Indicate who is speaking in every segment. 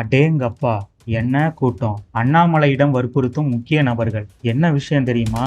Speaker 1: அடேங்கப்பா என்ன கூட்டம்? அண்ணாமலையிடம் வற்புறுத்தும் முக்கிய நபர்கள். என்ன விஷயம் தெரியுமா?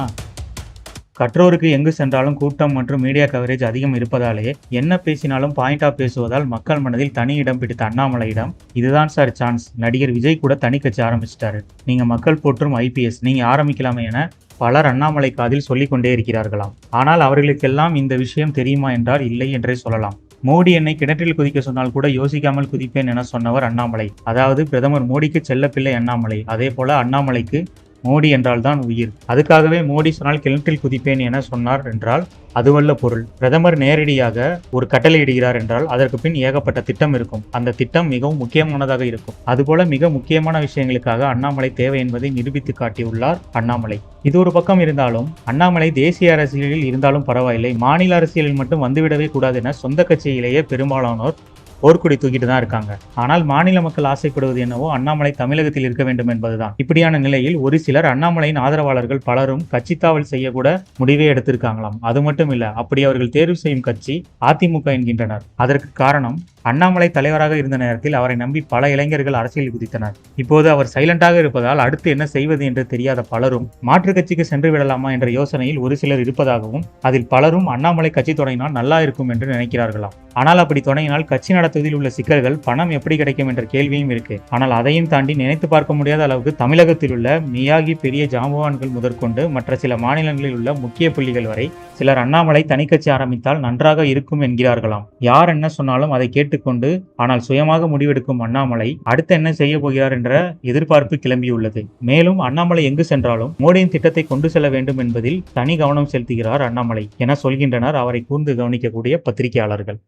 Speaker 1: கற்றோருக்கு எங்கு சென்றாலும் கூட்டம் மற்றும் மீடியா கவரேஜ் அதிகம் இருப்பதாலே என்ன பேசினாலும் பாயிண்டா பேசுவதால் மக்கள் மனதில் தனி இடம் பிடித்த அண்ணாமலையிடம் இதுதான் சார் சான்ஸ் நடிகர் விஜய் கூட தனி கட்சி ஆரம்பிச்சிட்டாரு. நீங்க மக்கள் போற்றும் ஐபிஎஸ் நீங்க ஆரம்பிக்கலாமே என பலர் அண்ணாமலை காதில் சொல்லிக்கொண்டே இருக்கிறார்களாம். ஆனால் அவர்களுக்கெல்லாம் இந்த விஷயம் தெரியுமா என்றால் இல்லை என்றே சொல்லலாம். மோடி என்னை கிணற்றில் குதிக்க சொன்னால் கூட யோசிக்காமல் குதிப்பேன் என சொன்னவர் அண்ணாமலை. அதாவது பிரதமர் மோடிக்கு செல்லப்பிள்ளை அண்ணாமலை. அதே போல அண்ணாமலைக்கு மோடி என்றால் தான் உயிர். அதுக்காகவே மோடி சொன்னால் கிணற்றில் குதிப்பேன் என சொன்னார் என்றால் அதுவல்ல பொருள். பிரதமர் நேரடியாக ஒரு கட்டளையிடுகிறார் என்றால் அதற்கு பின் ஏகப்பட்ட திட்டம் இருக்கும். அந்த திட்டம் மிகவும் முக்கியமானதாக இருக்கும். அதுபோல மிக முக்கியமான விஷயங்களுக்காக அண்ணாமலை தேவை என்பதை நிரூபித்து காட்டியுள்ளார் அண்ணாமலை. இது ஒரு பக்கம் இருந்தாலும் அண்ணாமலை தேசிய அரசியலில் இருந்தாலும் பரவாயில்லை. மாநில அரசியலில் மட்டும் வந்துவிடவே கூடாது என சொந்த கட்சியிலேயே பெரும்பாலானோர் போர்க்குடி தூக்கிட்டு தான் இருக்காங்க. ஆனால் மாநில மக்கள் ஆசைப்படுவது என்னவோ அண்ணாமலை தமிழகத்தில் இருக்க வேண்டும் என்பதுதான். இப்படியான நிலையில் ஒரு சிலர் அண்ணாமலையின் ஆதரவாளர்கள் பலரும் கட்சி தாவல் செய்யக்கூட முடிவே எடுத்திருக்காங்களாம். அது மட்டும் இல்ல அப்படி அவர்கள் தேர்வு செய்யும் கட்சி அதிமுக என்கின்றனர். அதற்கு காரணம் அண்ணாமலை தலைவராக இருந்த நேரத்தில் அவரை நம்பி பல இளைஞர்கள் அரசியல் குதித்தனர். இப்போது அவர் சைலண்டாக இருப்பதால் அடுத்து என்ன செய்வது என்று தெரியாத பலரும் மாற்றுக் கட்சிக்கு சென்று விடலாமா என்ற யோசனையில் ஒரு சிலர் இருப்பதாகவும் அதில் பலரும் அண்ணாமலை கட்சி தொடங்கினால் நல்லா இருக்கும் என்று நினைக்கிறார்களாம். ஆனால் அப்படி தொடங்கினால் கட்சி நடத்துவதில் உள்ள சிக்கல்கள் பணம் எப்படி கிடைக்கும் என்ற கேள்வியும் இருக்கு. ஆனால் அதையும் தாண்டி நினைத்து பார்க்க முடியாத அளவுக்கு தமிழகத்தில் உள்ள மியாகி பெரிய ஜாம்பவான்கள் முதற்கொண்டு மற்ற சில மாநிலங்களில் உள்ள முக்கிய புள்ளிகள் வரை சிலர் அண்ணாமலை தனிக்கட்சி ஆரம்பித்தால் நன்றாக இருக்கும் என்கிறார்களாம். யார் என்ன சொன்னாலும் அதை கேட்டு கொண்டு ஆனால் சுயமாக முடிவெடுக்கும் அண்ணாமலை அடுத்து என்ன செய்ய போகிறார் என்ற எதிர்பார்ப்பு கிளம்பியுள்ளது. மேலும் அண்ணாமலை எங்கு சென்றாலும் மோடியின் திட்டத்தை கொண்டு செல்ல வேண்டும் என்பதில் தனி கவனம் செலுத்துகிறார் அண்ணாமலை என சொல்கின்றனர் அவரை கூர்ந்து கவனிக்கக்கூடிய பத்திரிகையாளர்கள்.